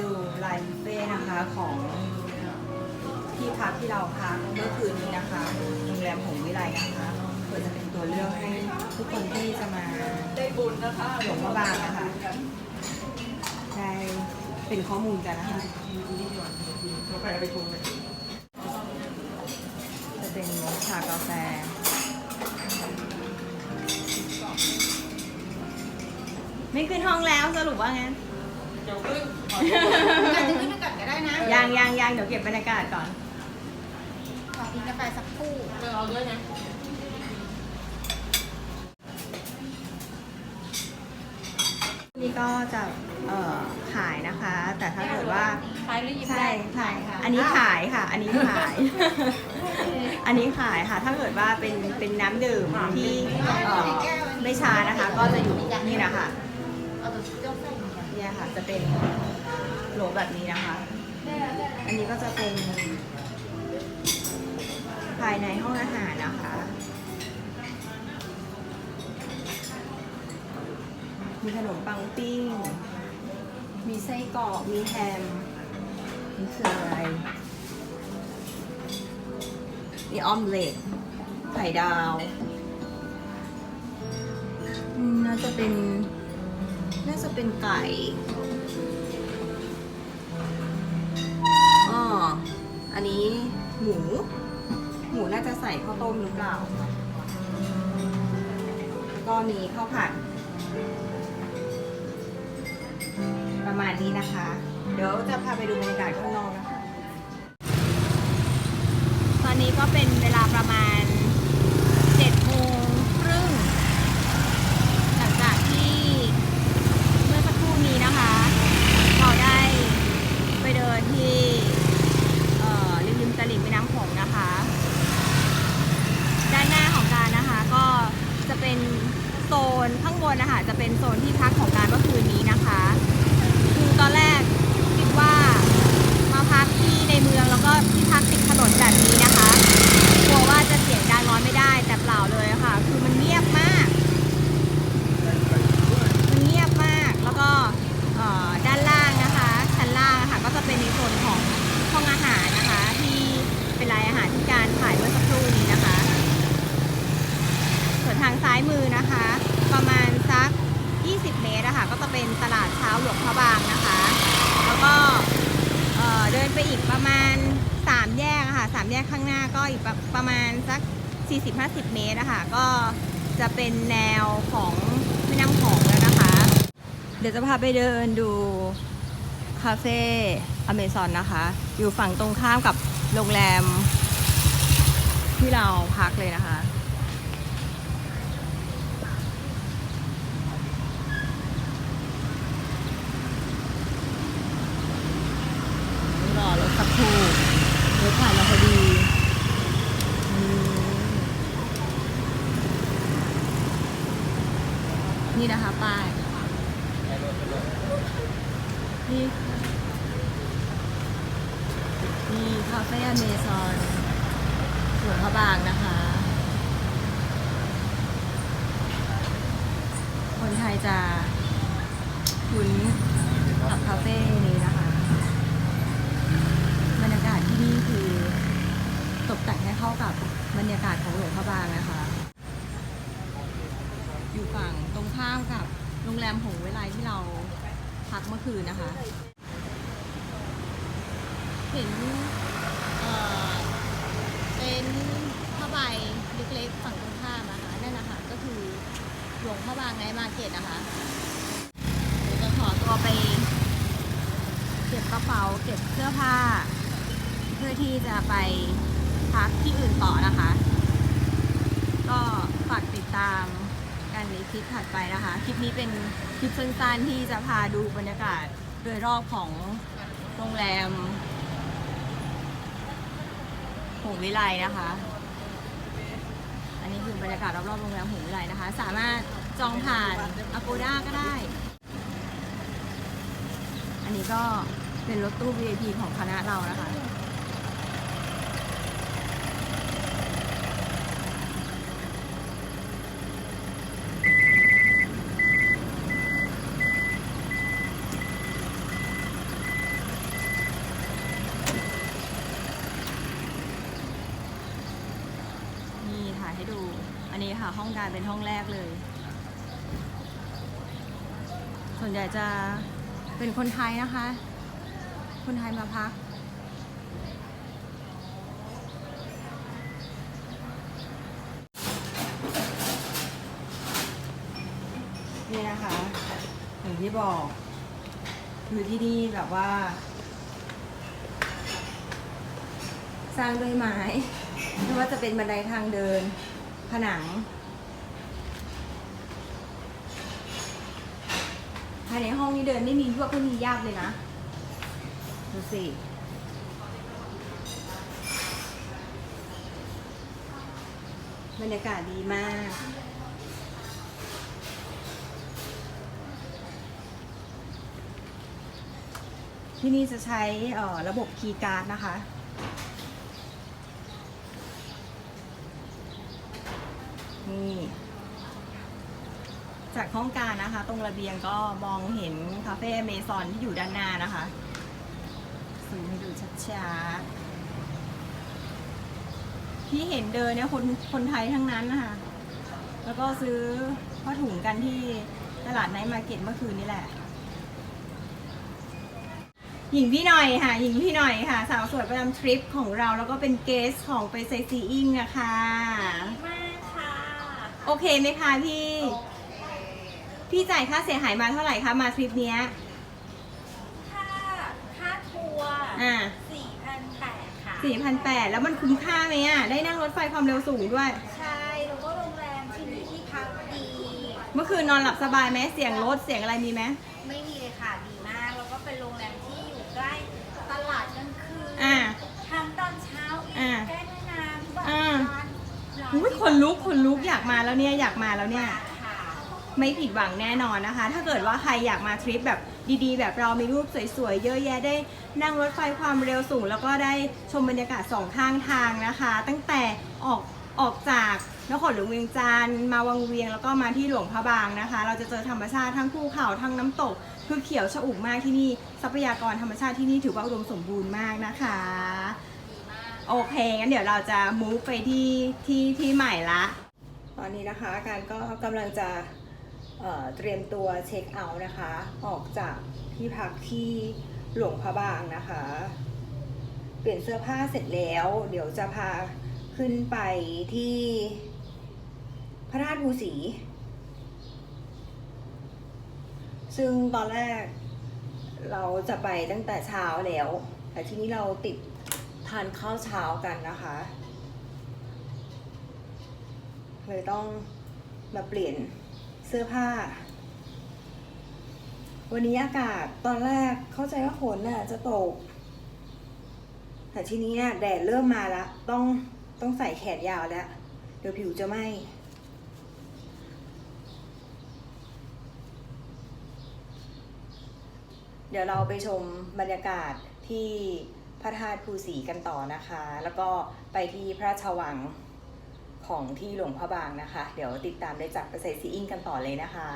ดูลายบุฟเฟ่ต์นะคะของที่พักที่เราพักเมื่อคืนนี้นะคะโรงแรมหงส์วิไลนะคะเพื่อจะเป็นตัวเลือกให้ทุกคนที่จะมาได้บุญนะคะหลวงพระบางนะคะได้เป็นข้อมูลกันนะคะเราไปไปชมเลยจะเป็นชากาแฟไม่ขึ้นห้องแล้วสรุปว่างั้น เดี๋ยวขึ้นอาจจะขึ้นมาก่อนก็ได้นะยังยังยังเดี๋ยวเก็บบรรยากาศก่อน ขอกินกาแฟสักครู่เดี๋ยวเอาด้วยนะนี่ก็จะเอ่อขายนะคะ แต่ถ้าเกิดว่าขายหรือหยิบใช่ได้ใช่ค่ะอันนี้ขายค่ะ อันนี้ขาย อันนี้ขายค่ะถ้าเกิดว่าเป็นเป็นน้ำดื่มที่เอ่อไม่ชานะคะ ก็จะอยู่นี่นะคะ เอาตัวเจ้าใส่ เนี่ยค่ะ จะเป็นโหลแบบนี้นะคะ อันนี้ก็จะเป็น ภายในห้องอาหารนะคะ มีขนมปังปิ้ง มีไส้กรอก มีแฮม นี่คืออะไร มีออมเล็ตไข่ดาว น่าจะเป็น น่าจะเป็นไก่อ๋ออันนี้หมู หมูน่าจะใส่ข้าวต้มหรือเปล่า ก็มีข้าวผัด ประมาณนี้นะคะ เดี๋ยวจะพาไปดูบรรยากาศข้างนอกนะคะ ตอนนี้ก็เป็นเวลาประมาณ7โมงครึ่ง หลังจากที่เมื่อสักครู่นี้นะคะ เราได้ไปเดินที่เอ่อริมริมตลิ่งแม่น้ำโขงนะคะ ด้านหน้าของการนะคะ ก็จะเป็นโซนข้างบนนะคะจะ เป็นโซนที่พักของการเมื่อคืนนี้นะคะ คือตอนแรกคิดว่ามาพักที่ในเมืองแล้วก็ที่พักติดถนนแบบนี้นะคะกลัวว่าจะเสียงดังน้อนไม่ได้แต่เปล่าเลยค่ะ คือมันเงียบมาก มันเงียบมาก แล้วก็เอ่อด้านล่างนะคะ ชั้นล่างอะค่ะก็จะเป็นในส่วนของห้องอาหารนะคะ ที่เป็นรายอาหารที่การถ่ายเมื่อสักครู่นี้นะคะ ส่วนทางซ้ายมือนะคะ ประมาณสัก 20 เมตรอะค่ะก็จะเป็นตลาดเช้าหลวงพระบางนะคะ แล้วก็เอ่อเดินไป อีกประมาณ 3 แยกค่ะสามแยกข้างหน้าก็อีกประประมาณสัก 40-50 เมตรอะค่ะก็จะเป็นแนวของแม่น้ำโขงแล้วนะคะ เดี๋ยวจะพาไปเดินดูคาเฟ่อเมซอนนะคะ อยู่ฝั่งตรงข้ามกับโรงแรมที่เราพักเลยนะคะ รอรถสักครู่รถผ่านมาพอดีนี่นะคะป้ายนี่นี่คาเฟ่อเมซอนสวนพระบางนะคะ คนไทยจะคุ้นกับคาเฟ่นี้นะคะ บรรยากาศ ที่นี่คือตกแต่งให้เข้ากับบรรยากาศของหลวงพระบางนะคะ อยู่ฝั่งตรงข้ามกับโรงแรมหงเวไลที่เราพักเมื่อคืนนะคะ เห็นเเป็นผ้าใบเล็กๆฝั่งตรงข้ามนะคะนั่นนะคะก็คือหลวงพระบางไนท์มาเก็ตนะคะจะขอตัวไป เก็บกระเป๋าเก็บเสื้อผ้า พื่อที่จะไปพักที่อื่นต่อนะคะ ก็ฝากติดตามกันในคลิปถัดไปนะคะ คลิปนี้เป็นคลิปสั้นๆที่จะพาดูบรรยากาศโดยรอบของโรงแรมหงวิไลนะคะ อันนี้คือบรรยากาศรอบๆโรงแรมหงวิไลนะคะ สามารถจองผ่าน Agoda ก็ได้ อันนี้ก็เป็นรถตู้ VIP ของคณะเรานะคะ อันนี้ค่ะห้องการเป็นห้องแรกเลย ส่วนใหญ่จะเป็นคนไทยนะคะ คนไทยมาพัก นี่นะคะอย่างที่บอกคือที่นี่แบบว่า สร้างด้วยไม้ไม่ว่าจะเป็นบันไดทางเดิน ผนัง ภายในห้องนี้เดินไม่มียวกไม่มียากเลยนะ ดูสิบรรยากาศดีมาก ที่นี่จะใช้ระบบคีย์การ์ดนะคะ นี่ จากห้องการนะคะ ตรงระเบียงก็มองเห็นคาเฟ่เมซอนที่อยู่ด้านหน้านะคะซูมให้ดูชัดๆที่เห็นเดินเนี่ยคนคนไทยทั้งนั้นนะคะ แล้วก็ซื้อผ้าถุงกันที่ตลาดไนท์มาร์เก็ตเมื่อคืนนี่แหละ หญิงพี่หน่อยค่ะ หญิงพี่หน่อยค่ะ สาวสวยประจำทริปของเราแล้วก็เป็นเกสของไปไซซีอิงนะคะมากค่ะ โอเคไหมคะพี่ พี่จ่ายค่าเสียหายมาเท่าไหร่คะมาทริปเนี้ย ค่าค่าทัวร์อ่า สี่พันแปดค่ะสี่พันแปดแล้วมันคุ้มค่าไหมอะ ได้นั่งรถไฟความเร็วสูงด้วย ใช่ แล้วก็โรงแรมที่นี่ที่พักดี เมื่อคืนนอนหลับสบายไหมเสียงรถเสียงอะไรมีไหม ไม่มีเลยค่ะดีมาก แล้วก็เป็นโรงแรมที่อยู่ใกล้ตลาดกลางคืนอ่าทั้งตอนเช้าอีกอ่าใกล้แม่น้ำแบบอ่า ร้านร้าน อุ้ยคนลุกคนลุกอยากมาแล้วเนี่ยอยากมาแล้วเนี่ย ไม่ผิดหวังแน่นอนนะคะ ถ้าเกิดว่าใครอยากมาทริปแบบดีๆ แบบเรามีรูปสวยๆ เยอะแยะได้นั่งรถไฟความเร็วสูง แล้วก็ได้ชมบรรยากาศสองข้างทางนะคะ ตั้งแต่ออกออกจากนครหลวงเวียงจันทร์มาวังเวียงแล้วก็มาที่หลวงพระบางนะคะ เราจะเจอธรรมชาติทั้งภูเขาทั้งน้ำตกคือเขียวชอุ่มมากที่นี่ทรัพยากรธรรมชาติที่นี่ถือว่าอุดมสมบูรณ์มากนะคะ โอเคงั้นเดี๋ยวเราจะมูฟไปที่ที่ที่ใหม่ละตอนนี้นะคะการก็กำลังจะเเตรียมตัวเช็คเอาท์นะคะ ออกจากที่พักที่หลวงพระบางนะคะ เปลี่ยนเสื้อผ้าเสร็จแล้ว เดี๋ยวจะพาขึ้นไปที่พระธาตุภูสี ซึ่งตอนแรกเราจะไปตั้งแต่เช้าแล้ว แต่ที่นี้เราติด ทานข้าวเช้ากันนะคะเลยต้องมาเปลี่ยนเสื้อผ้า วันนี้อากาศตอนแรกเข้าใจว่าฝนน่ะจะตก แต่ทีนี้น่ะแดดเริ่มมาแล้วต้องต้องใส่แขนยาวแล้ว เดี๋ยวผิวจะไหม้เดี๋ยวเราไปชมบรรยากาศที่ พระธาตุภูสีกันต่อนะคะ แล้วก็ไปที่พระราชวังของที่หลวงพระบางนะคะ เดี๋ยวติดตามได้จากประเสริฐซีอิงกันต่อเลยนะคะ